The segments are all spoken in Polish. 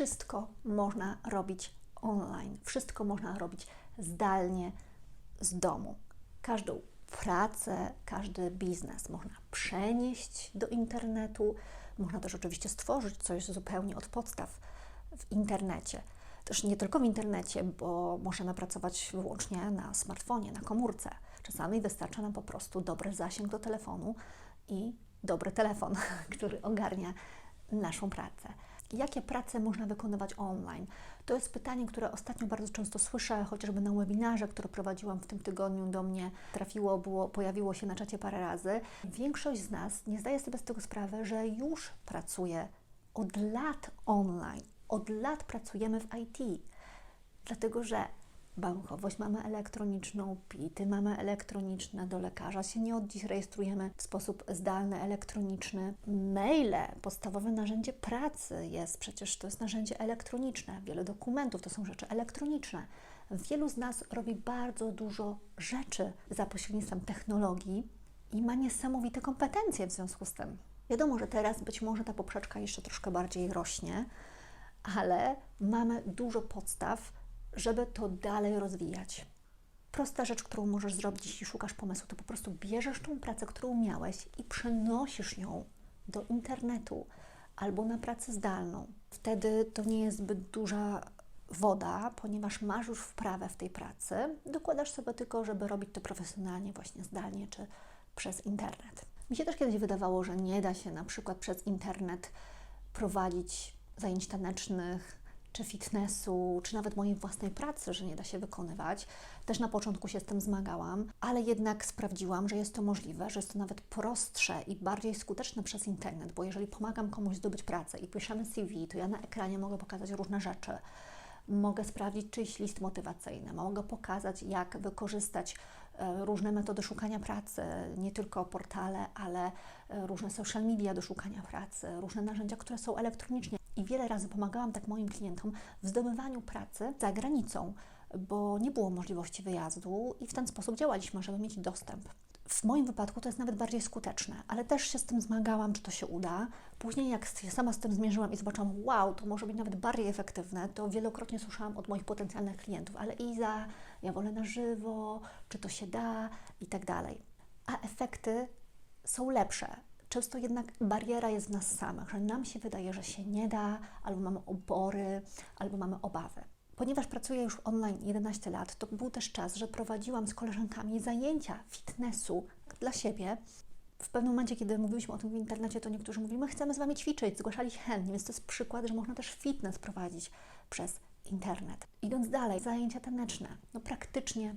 wszystko można robić online, wszystko można robić zdalnie z domu. Każdą pracę, każdy biznes można przenieść do internetu, można też oczywiście stworzyć coś zupełnie od podstaw w internecie. Też nie tylko w internecie, bo możemy pracować wyłącznie na smartfonie, na komórce. Czasami wystarcza nam po prostu dobry zasięg do telefonu i dobry telefon, który ogarnia naszą pracę. Jakie prace można wykonywać online? To jest pytanie, które ostatnio bardzo często słyszę, chociażby na webinarze, które prowadziłam w tym tygodniu do mnie, trafiło, było, pojawiło się na czacie parę razy. Większość z nas nie zdaje sobie z tego sprawy, że już pracuje od lat online. Od lat pracujemy w IT, dlatego że bankowość mamy elektroniczną, PIT-y mamy elektroniczne, do lekarza się nie od dziś rejestrujemy w sposób zdalny, elektroniczny. Maile, podstawowe narzędzie pracy jest przecież, to jest narzędzie elektroniczne. Wiele dokumentów to są rzeczy elektroniczne. Wielu z nas robi bardzo dużo rzeczy za pośrednictwem technologii i ma niesamowite kompetencje w związku z tym. Wiadomo, że teraz być może ta poprzeczka jeszcze troszkę bardziej rośnie, ale mamy dużo podstaw, żeby to dalej rozwijać. Prosta rzecz, którą możesz zrobić, jeśli szukasz pomysłu, to po prostu bierzesz tą pracę, którą miałeś i przenosisz ją do internetu albo na pracę zdalną. Wtedy to nie jest zbyt duża woda, ponieważ masz już wprawę w tej pracy. Dokładasz sobie tylko, żeby robić to profesjonalnie, właśnie zdalnie czy przez internet. Mi się też kiedyś wydawało, że nie da się na przykład przez internet prowadzić zajęć tanecznych, czy fitnessu, czy nawet mojej własnej pracy, że nie da się wykonywać. Też na początku się z tym zmagałam, ale jednak sprawdziłam, że jest to możliwe, że jest to nawet prostsze i bardziej skuteczne przez internet, bo jeżeli pomagam komuś zdobyć pracę i piszemy CV, to ja na ekranie mogę pokazać różne rzeczy. Mogę sprawdzić czyjś list motywacyjny, mogę pokazać, jak wykorzystać różne metody szukania pracy, nie tylko portale, ale e, różne social media do szukania pracy, różne narzędzia, które są elektronicznie i wiele razy pomagałam tak moim klientom w zdobywaniu pracy za granicą, bo nie było możliwości wyjazdu i w ten sposób działaliśmy, żeby mieć dostęp. W moim wypadku to jest nawet bardziej skuteczne, ale też się z tym zmagałam, czy to się uda. Później, jak się sama z tym zmierzyłam i zobaczyłam, wow, to może być nawet bardziej efektywne, to wielokrotnie słyszałam od moich potencjalnych klientów, ale Iza, ja wolę na żywo, czy to się da i tak dalej. A efekty są lepsze często jednak bariera jest w nas samych, że nam się wydaje, że się nie da, albo mamy opory, albo mamy obawy. Ponieważ pracuję już online 11 lat, to był też czas, że prowadziłam z koleżankami zajęcia fitnessu dla siebie. W pewnym momencie, kiedy mówiliśmy o tym w internecie, to niektórzy mówili, my chcemy z Wami ćwiczyć, zgłaszali chętnie, więc to jest przykład, że można też fitness prowadzić przez internet. Idąc dalej, zajęcia taneczne. No praktycznie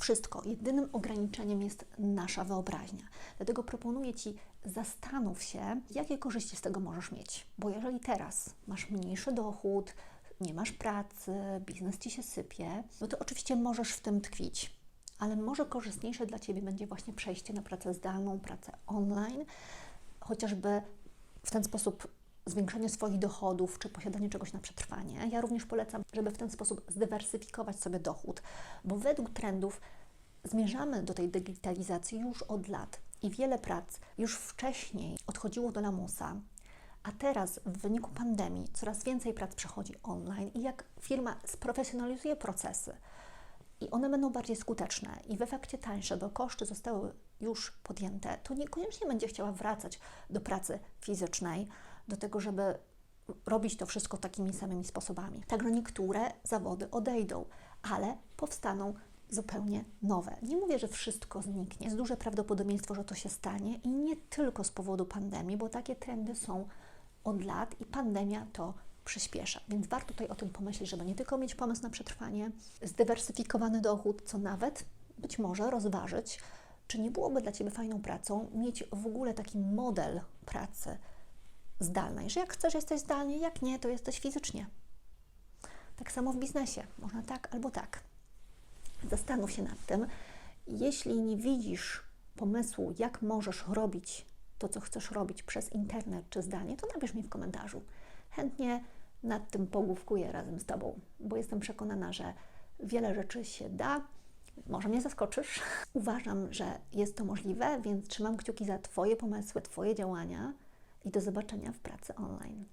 wszystko. Jedynym ograniczeniem jest nasza wyobraźnia. Dlatego proponuję Ci, zastanów się, jakie korzyści z tego możesz mieć. Bo jeżeli teraz masz mniejszy dochód, nie masz pracy, biznes Ci się sypie, no to oczywiście możesz w tym tkwić. Ale może korzystniejsze dla Ciebie będzie właśnie przejście na pracę zdalną, pracę online, chociażby w ten sposób zwiększenie swoich dochodów czy posiadanie czegoś na przetrwanie. Ja również polecam, żeby w ten sposób zdywersyfikować sobie dochód, bo według trendów zmierzamy do tej digitalizacji już od lat i wiele prac już wcześniej odchodziło do lamusa. A teraz w wyniku pandemii coraz więcej prac przechodzi online i jak firma sprofesjonalizuje procesy i one będą bardziej skuteczne i w efekcie tańsze, bo koszty zostały już podjęte, to niekoniecznie będzie chciała wracać do pracy fizycznej, do tego, żeby robić to wszystko takimi samymi sposobami. Także niektóre zawody odejdą, ale powstaną zupełnie nowe. Nie mówię, że wszystko zniknie. Jest duże prawdopodobieństwo, że to się stanie i nie tylko z powodu pandemii, bo takie trendy są od lat i pandemia to przyspiesza. Więc warto tutaj o tym pomyśleć, żeby nie tylko mieć pomysł na przetrwanie, zdywersyfikowany dochód, co nawet być może rozważyć, czy nie byłoby dla Ciebie fajną pracą mieć w ogóle taki model pracy zdalnej, że jak chcesz, jesteś zdalnie, jak nie, to jesteś fizycznie. Tak samo w biznesie, można tak albo tak. Zastanów się nad tym. Jeśli nie widzisz pomysłu, jak możesz robić to, co chcesz robić przez internet czy zdalnie, to napisz mi w komentarzu. Chętnie nad tym pogłówkuję razem z Tobą, bo jestem przekonana, że wiele rzeczy się da. Może mnie zaskoczysz. Uważam, że jest to możliwe, więc trzymam kciuki za Twoje pomysły, Twoje działania i do zobaczenia w pracy online.